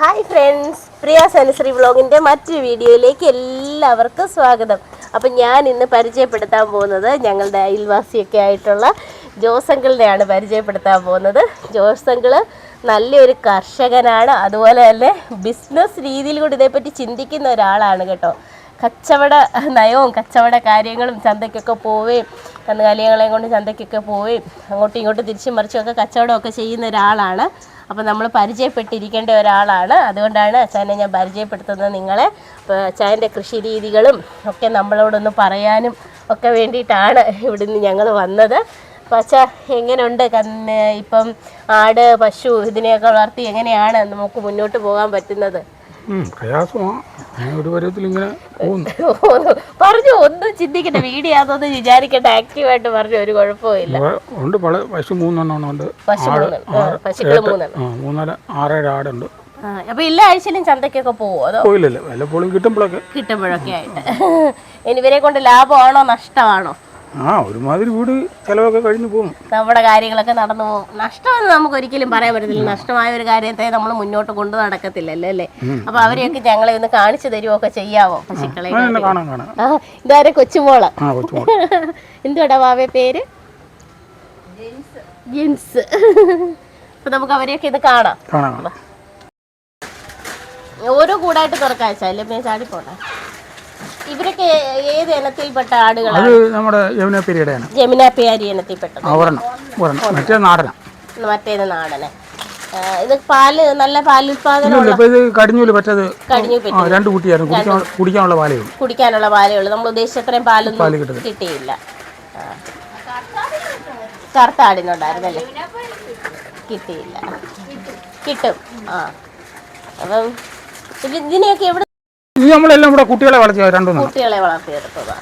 Hi friends പ്രിയ സനശ്രീ വ്ളോഗിന്റെ മറ്റൊരു വീഡിയോയിലേക്ക് എല്ലാവർക്കും സ്വാഗതം. അപ്പം ഞാൻ ഇന്ന് പരിചയപ്പെടുത്താൻ പോകുന്നത് ഞങ്ങളുടെ അയൽവാസിയൊക്കെ ആയിട്ടുള്ള ജോസങ്കിളിനെയാണ് പരിചയപ്പെടുത്താൻ പോകുന്നത്. ജോസങ്കിൾ നല്ലൊരു കർഷകനാണ്. അതുപോലെ തന്നെ ബിസിനസ് രീതിയിൽ കൂടി ഇതേപ്പറ്റി ചിന്തിക്കുന്ന ഒരാളാണ് കേട്ടോ. കച്ചവട നയവും കച്ചവട കാര്യങ്ങളും ചന്തയ്ക്കൊക്കെ പോവുകയും കന്നുകാലികളെയും കൊണ്ട് ചന്തയ്ക്കൊക്കെ പോവുകയും അങ്ങോട്ടും ഇങ്ങോട്ടും തിരിച്ചും മറിച്ചുമൊക്കെ കച്ചവടമൊക്കെ ചെയ്യുന്ന ഒരാളാണ്. അപ്പോൾ നമ്മൾ പരിചയപ്പെട്ടിരിക്കേണ്ട ഒരാളാണ്. അതുകൊണ്ടാണ് അച്ചായനെ ഞാൻ പരിചയപ്പെടുത്തുന്നത് നിങ്ങളെ. അച്ചായന്റെ കൃഷി രീതികളും ഒക്കെ നമ്മളോടൊന്ന് പറയാനും ഒക്കെ വേണ്ടിയിട്ടാണ് ഇവിടുന്ന് ഞങ്ങൾ വന്നത്. അപ്പോൾ അച്ഛാ എങ്ങനെയുണ്ട്? കന്ന് ഇപ്പം ആട് പശു ഇതിനെയൊക്കെ വളർത്തി എങ്ങനെയാണ് നമുക്ക് മുന്നോട്ട് പോകാൻ പറ്റുന്നത്? പറഞ്ഞു ഒന്നും ചിന്തിക്കട്ടെ വീഡിയോ ആണെന്ന് വിചാരിക്കട്ടെ ആക്റ്റീവായിട്ട് പറഞ്ഞു ഒരു കുഴപ്പമില്ല ഉണ്ട് പല പശു മൂന്നെണ്ണം ഉണ്ട്. മൂന്നര ആറേഴ് ആടുണ്ട്. അപ്പൊ എല്ലാ ആഴ്ചയിലും ചന്തക്കൊക്കെ പോവോ അതോ? വല്ലപ്പോഴും കിട്ടുമ്പോഴൊക്കെ. കിട്ടുമ്പോഴൊക്കെ ആയിട്ട്. ഇനി ഇവരെ കൊണ്ട് ലാഭമാണോ നഷ്ടമാണോ? ആ ഒരുമാതിരി വീട് ചിലവൊക്കെ കഴിഞ്ഞു പോകും നമ്മുടെ കാര്യങ്ങളൊക്കെ നടന്നു പോകും നഷ്ടമെന്ന് നമുക്ക് ഒരിക്കലും പറയാൻ പറ്റത്തില്ല. നഷ്ടമായ ഒരു കാര്യത്തെ നമ്മൾ മുന്നോട്ട് കൊണ്ടു നടക്കത്തില്ലല്ലോ അല്ലേ? അപ്പൊ അവരെയൊക്കെ ഞങ്ങളെ ഒന്ന് കാണിച്ചു തരുമൊക്കെ ചെയ്യാവോ? പശുക്കളെ ഇതാരെ കൊച്ചുമോൾ? എന്തുവാടാ വാവേ പേര്? ജിൻസ് അപ്പൊ നമുക്ക് അവരെയൊക്കെ ഇത് കാണാം. ഓരോ കൂടായിട്ട് തുറക്കാഴ്ച അല്ലേ? ചാടി ചാടിപ്പോട്ടെ ഇവരൊക്കെ ഏത് ഇനത്തിൽപ്പെട്ട ആടുകളാണ് അത് നമ്മുടെ ഇനത്തിൽപ്പെട്ടത്. ആ ഒരെണ്ണം. ഒരെണ്ണം. മറ്റേ നാടനാ. മറ്റേത് നാടന്. ആ, ഇത് പാൽ നല്ല പാലുൽപാദനം ഇല്ല ഇപ്പൊ ഇത് കടിഞ്ഞൂൽ പറ്റത് കടിഞ്ഞു ആ രണ്ട് കുട്ടിയായിരുന്നു. കുടിക്കാൻ കുടിക്കാനുള്ള പാലേ ഉള്ളൂ. കുടിക്കാനുള്ള പാലേ ഉള്ളൂ. നമ്മൾ ഉദ്ദേശിച്ചത്രയും പാൽ പാലൊന്നും കിട്ടുന്നത്. കിട്ടിയില്ല. ആ. കിട്ടിയില്ല. കിട്ടും. ആ. അപ്പം ഇത് ഇതിനെയൊക്കെ എവിടെ ഇത് നമ്മളെല്ലാം ഇവിടെ കുട്ടികളെ വളർത്തിയ? രണ്ടു കുട്ടികളെ വളർത്തിയെടുത്തതാ.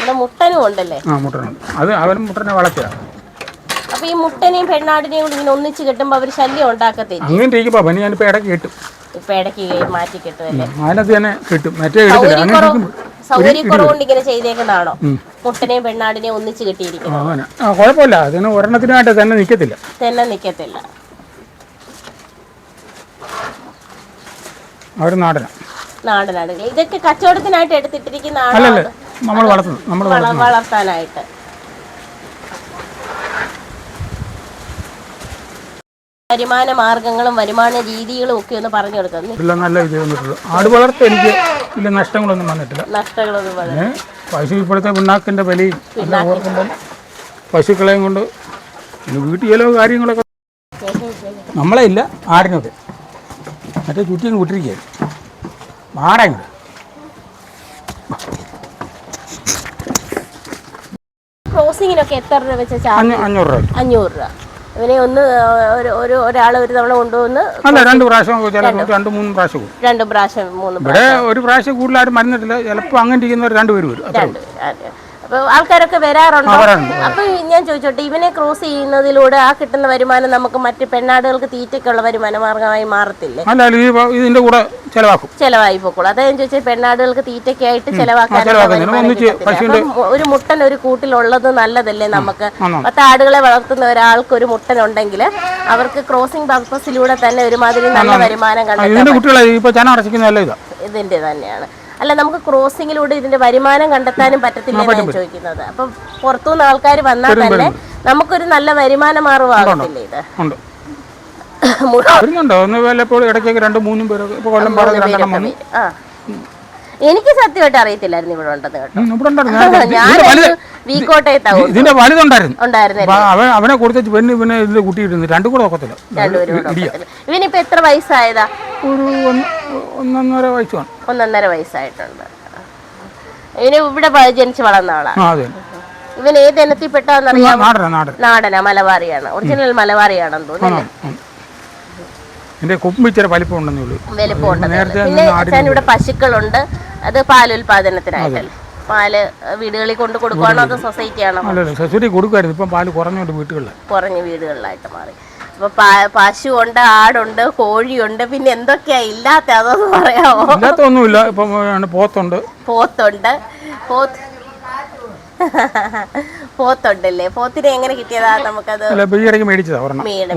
ഇവിടെ മുട്ടനും ഉണ്ടല്ലേ? ആ മുട്ടനുണ്ട് അത് അവൻ മുട്ടനെ വളർത്തിയ അപ്പൊ ഈ മുട്ടനെയും പെണ്ണാടിനെയും കൂടി ഇങ്ങനെ ഒന്നിച്ച് കിട്ടുമ്പോ അവർ ശല്യം ഉണ്ടാക്കത്തില്ല? അങ്ങനെ ഇരിക്കുമ്പോ പനി ഞാനിപ്പോ ഇടയ്ക്ക് കിട്ടും. ഇപ്പൊ ഇടയ്ക്ക് മാറ്റി കിട്ടുമല്ലേ അതിനകത്ത് തന്നെ കിട്ടും. മറ്റേ എടുത്തില്ല. അങ്ങനെ സൗകര്യക്കുറവ് ഇരിക്കുമ്പോ സൗകര്യക്കുറവുകൊണ്ട് ഇങ്ങനെ ചെയ്തേക്കുന്നതാണോ? മുട്ടനെയും പെണ്ണാടിനെയും ഒന്നിച്ച് കിട്ടിയിരിക്കുന്നത്. ആ കുഴപ്പമില്ല. അതിന് ഒരെണ്ണത്തിനായിട്ട് തന്നെ നിക്കത്തില്ല. തന്നെ നിക്കത്തില്ല. അവർ നാടന. ഇതൊക്കെ കച്ചവടത്തിനായിട്ട് എടുത്തിട്ടിരിക്കുന്ന ആണോ നമ്മൾ വളർത്തുന്നത് നമ്മൾ വളർത്താനായിട്ട്. വരുമാന മാർഗങ്ങളും വരുമാന രീതികളും ഒക്കെ ഒന്ന് പറഞ്ഞു കൊടുക്കുന്നു നല്ല വന്നിട്ടുള്ളൂ ആട് വളർത്ത എനിക്ക് വലിയ നഷ്ടങ്ങളൊന്നും വന്നിട്ടില്ല. നഷ്ടങ്ങളൊന്നും പശു ഇപ്പോഴത്തെ പിണ്ണാക്കിന്റെ വിലയും എല്ലാം ഓർക്കുമ്പം പശുക്കളെയും കൊണ്ട് വീട്ടിലോ കാര്യങ്ങളൊക്കെ നമ്മളെ ഇല്ല ആടിനൊക്കെ. മറ്റേ ചുറ്റി അങ്ങ് വിട്ടിരിക്കുക മാറങ്ങ് ക്രോസിങ്ങിനൊക്കെ എത്ര രൂപ വെച്ച ചാർജ്? അഞ്ഞൂറ് രൂപ അഞ്ഞൂറ് രൂപ. ഇവനെ ഒന്ന് ഒരു ഒരു ഒരാൾ ഒരു തവണ കൊണ്ടുവന്ന് അല്ല രണ്ട് പ്രാവശ്യം രണ്ട് മൂന്ന് പ്രാവശ്യം രണ്ട് പ്രാവശ്യം മൂന്ന് ഇവിടെ ഒരു പ്രാവശ്യം ആരും മരുന്നിട്ടില്ല. ചിലപ്പോൾ അങ്ങനെ ഇരിക്കുന്നവർ രണ്ടുപേര് വരും. അതെ. അപ്പൊ ആൾക്കാരൊക്കെ വരാറുണ്ടോ. അപ്പൊ ഞാൻ ചോദിച്ചോട്ടെ ഇവനെ ക്രോസ് ചെയ്യുന്നതിലൂടെ ആ കിട്ടുന്ന വരുമാനം നമുക്ക് മറ്റ് പെണ്ണാടുകൾക്ക് തീറ്റയ്ക്കുള്ള വരുമാന മാർഗമായി മാറത്തില്ലേ? ഇതിന്റെ കൂടെ ചിലവാക്കും. ചെലവായി പോക്കോളൂ. അതായത് ഞാൻ ചോദിച്ചത് പെണ്ണാടുകൾക്ക് തീറ്റയ്ക്കായിട്ട് ചെലവാക്കാൻ ഒരു മുട്ടൻ ഒരു കൂട്ടിലുള്ളത് നല്ലതല്ലേ നമുക്ക്. പത്ത് ആടുകളെ വളർത്തുന്ന ഒരാൾക്ക് ഒരു മുട്ടൻ ഉണ്ടെങ്കിൽ അവർക്ക് ക്രോസിംഗ് പർപ്പസിലൂടെ തന്നെ ഒരുമാതിരി നല്ല വരുമാനം ഇതാ? ഇതിന്റെ തന്നെയാണ്. അല്ല നമുക്ക് ക്രോസിംഗിലൂടെ ഇതിന്റെ വരുമാനം കണ്ടെത്താനും പറ്റത്തില്ല എന്നാണ് ചോദിക്കുന്നത്. അപ്പൊ പുറത്തുനിന്ന് ആൾക്കാർ വന്നാൽ തന്നെ നമുക്കൊരു നല്ല വരുമാന മാർഗമാകത്തില്ലേ ഇത്? എനിക്ക് സത്യമായിട്ട് അറിയത്തില്ലായിരുന്നു ഇവിടെ ഉണ്ടെന്ന് കേട്ടോ. ഞാൻ ഞാൻ ഇതിന്റെ വലുതുണ്ടായിരുന്നു. ഉണ്ടായിരുന്നേ അവൻ അവനെ കൊടുത്ത പെണ്ണ് പിന്നെ ഇതിൽ കുട്ടിയിട്ടുണ്ട് രണ്ടും കൂടെ ഒക്കത്തില്ല. ഇവനിപ്പോ എത്ര വയസ്സായതാ? ഒരു ഒന്നൊന്നര വയസ്സാണ് ഒന്നൊന്നര വയസ്സായിട്ടുണ്ട്. ഇവന് ഇവിടെ ജനിച്ചു വളർന്ന ആളാണ് ഇവൻ ഏത് ഇനത്തിൽപ്പെട്ടാന്നറിയാം നാടന നാടനാ മലബാറിയാണ്. ഒറിജിനൽ മലബാറിയാണെന്ന് തോന്നുന്നു. എന്റെ കൊമ്പ് ഇച്ചിരി വലിപ്പം ഉണ്ടെന്നേ ഉള്ളൂ. വലിപ്പമുണ്ട് ഉണ്ട് പിന്നെ ഇവിടെ പശുക്കളുണ്ട്. അത് പാലുൽപാദനത്തിനായിട്ടല്ലേ? പാൽ വീടുകളിൽ കൊണ്ട് കൊടുക്കുവാണോ അതോ സൊസൈറ്റി ആണോ അല്ലല്ല സൊസൈറ്റി കൊടുക്കുമായിരുന്നു. ഇപ്പം പാൽ കുറഞ്ഞുണ്ട് വീട്ടുകളിൽ കുറഞ്ഞ വീടുകളിലായിട്ട് മാറി. അപ്പൊ പശു ഉണ്ട് ആടുണ്ട് കോഴിയുണ്ട് പിന്നെ എന്തൊക്കെയാ? ഇല്ലാത്ത അതൊന്നും പറയാമോ? ഇല്ലാത്തൊന്നുമില്ല ഇപ്പം പോത്തുണ്ട്. പോത്തുണ്ട്. പോത്ത് പോത്തുണ്ടല്ലേ? പോത്തിനെ എങ്ങനെ കിട്ടിയതാ? നമുക്കത്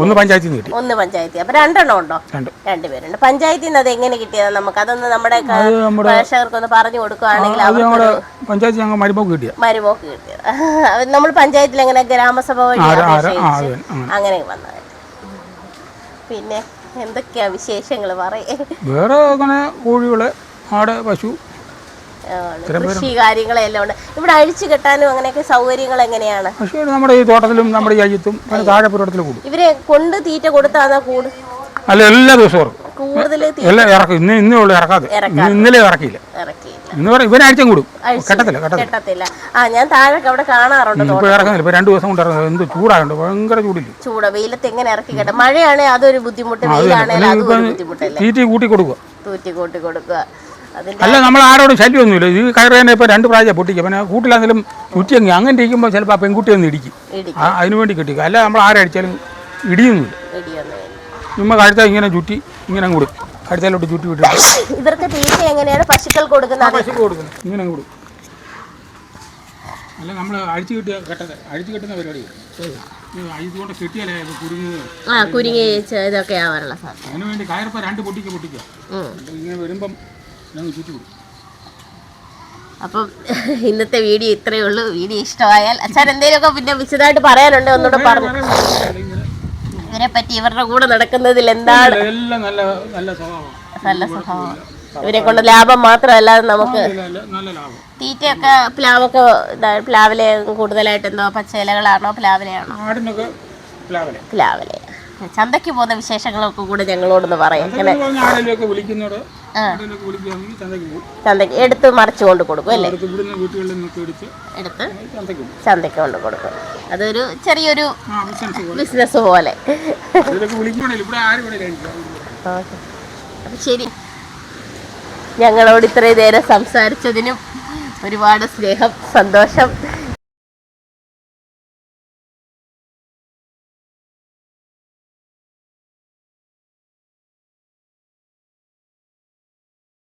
ഒന്ന് പഞ്ചായത്തിൽ കിട്ടി. ഒന്ന് പഞ്ചായത്തി അപ്പൊ രണ്ടെണ്ണം ഉണ്ടോ? രണ്ട്. രണ്ടുപേരുണ്ട്. പഞ്ചായത്തിൽ നിന്ന് അത് എങ്ങനെ കിട്ടിയതാ നമുക്ക്? അതൊന്ന് നമ്മുടെ പ്രേക്ഷകർക്കൊന്ന് പറഞ്ഞു കൊടുക്കുകയാണെങ്കിൽ പഞ്ചായത്ത് ഞങ്ങൾ മരുമോക്ക് കിട്ടിയ. മരുമോക്ക് കിട്ടിയത്. നമ്മൾ പഞ്ചായത്തിൽ എങ്ങനെ ഗ്രാമസഭ വഴി. അങ്ങനെ. വന്നത്. പിന്നെ എന്തൊക്കെയാ വിശേഷങ്ങൾ പറയേ? വേറെ അങ്ങനെ കോഴികൾ ആട് പശു കൃഷി കാര്യങ്ങളെല്ലാം ഉണ്ട്. ഇവിടെ അഴിച്ചു കെട്ടാനും അങ്ങനെയൊക്കെ സൗകര്യങ്ങൾ എങ്ങനെയാണ്? പക്ഷേ നമ്മുടെ ഈ തോട്ടത്തിലും നമ്മുടെ ഈ അയ്യത്തും താഴെ പുരടത്തിലും കൂടും. ഇവരെ കൊണ്ട് തീറ്റ കൊടുത്താന്നാ കൂട് അല്ല എല്ലാ ദിവസവും കൂടുതൽ എല്ലാം ഇറക്കും. ഇന്ന് ഇന്നേ ഉള്ളു ഇറക്കാതെ. ഇന്ന് ഇന്നലെ ഇറക്കിയില്ല. ഇറക്കിയില്ല. ഇന്ന് പറയും ഇവനാഴ്ച കൂടും. കെട്ടത്തില്ല ആ ഞാൻ താഴെ അവിടെ കാണാറുണ്ട് ഇപ്പൊ ഇറക്കുന്നില്ല. ഇപ്പൊ രണ്ടു ദിവസം കൊണ്ട് ഇറങ്ങുന്നത് എന്ത് ചൂടായുണ്ട് ഭയങ്കര ചൂടില്ല? ചൂട്. വെയിലത്ത് എങ്ങനെ ഇറക്കി കെട്ടും? മഴയാണെങ്കിൽ അതൊരു ബുദ്ധിമുട്ട്. വെയിലാണെങ്കിൽ ബുദ്ധിമുട്ടല്ലേ? തീറ്റി കൂട്ടി കൊടുക്കുക. തൂറ്റി കൂട്ടി കൊടുക്കുക. അതിന്റെ അല്ല നമ്മൾ ആരോടും ശല്യമൊന്നുമില്ല ഈ കയറേനെ തന്നെ ഇപ്പൊ രണ്ട് പ്രാവശ്യം പൊട്ടിക്കും. പിന്നെ കൂട്ടിലാണെങ്കിലും ചുറ്റിയെങ്കിൽ അങ്ങനെ ഇരിക്കുമ്പോൾ ചിലപ്പോൾ ആ പെൺകുട്ടി ഒന്ന് ഇടിക്കും. ആ, അതിനു വേണ്ടി കിട്ടിക്കും. അല്ല നമ്മൾ ആരടിച്ചാലും ഇടിയൊന്നുമില്ല. നമ്മൾ. ചുമ്മാ കഴുത്ത ഇങ്ങനെ ചുറ്റി ഇങ്ങനെ കൊടുക്കും. കഴുത്തലോട്ട് ചുറ്റി വിട്ടു ഇവർക്ക് തീറ്റ എങ്ങനെയാണ് പശുക്കൾ കൊടുക്കുന്നത്? പശുക്കൾ കൊടുക്കുന്നത് ഇങ്ങനെ കൊടുക്കും. അല്ല നമ്മൾ അഴിച്ചു കിട്ടിയ കെട്ടത് അഴിച്ചു കെട്ടുന്ന പരിപാടി. ഇതുകൊണ്ട് കെട്ടിയാലേ ആ കുരുങ്ങി ഇതൊക്കെ ആവാനുള്ള അതിനു വേണ്ടി കയറിപ്പോൾ രണ്ട് പൊട്ടിക്ക് പൊട്ടിക്കുക. ഇങ്ങനെ വരുമ്പം അപ്പം ഇന്നത്തെ വീഡിയോ ഇത്രയേ ഉള്ളൂ. വീഡിയോ ഇഷ്ടമായാൽ അച്ഛൻ എന്തെങ്കിലുമൊക്കെ പിന്നെ വിശദമായിട്ട് പറയാനുണ്ട് ഒന്നുകൂടെ പറഞ്ഞു. ഇവരെ പറ്റി ഇവരുടെ കൂടെ നടക്കുന്നതിൽ എന്താണ്? നല്ല സ്വഭാവം. ഇവരെ കൊണ്ട് ലാഭം മാത്രമല്ലാതെ നമുക്ക് തീറ്റയൊക്കെ പ്ലാവൊക്കെ പ്ലാവിലെ കൂടുതലായിട്ട് എന്തോ പച്ചയിലകളാണോ പ്ലാവിലെയാണോ? പ്ലാവിലെ. ചന്തയ്ക്ക് പോകുന്ന വിശേഷങ്ങളൊക്കെ കൂടെ ഞങ്ങളോടൊന്ന് പറയാം. ചന്തക്ക് ചന്തയ്ക്ക് എടുത്ത് മറിച്ച് കൊണ്ട് കൊടുക്കും അല്ലേ? എടുത്ത് ചന്തയ്ക്ക് കൊണ്ട് കൊടുക്കും. അതൊരു ചെറിയൊരു ബിസിനസ് പോലെ. ശരി. ഞങ്ങളോട് ഇത്രയും നേരം സംസാരിച്ചതിനും ഒരുപാട് സ്നേഹം സന്തോഷം.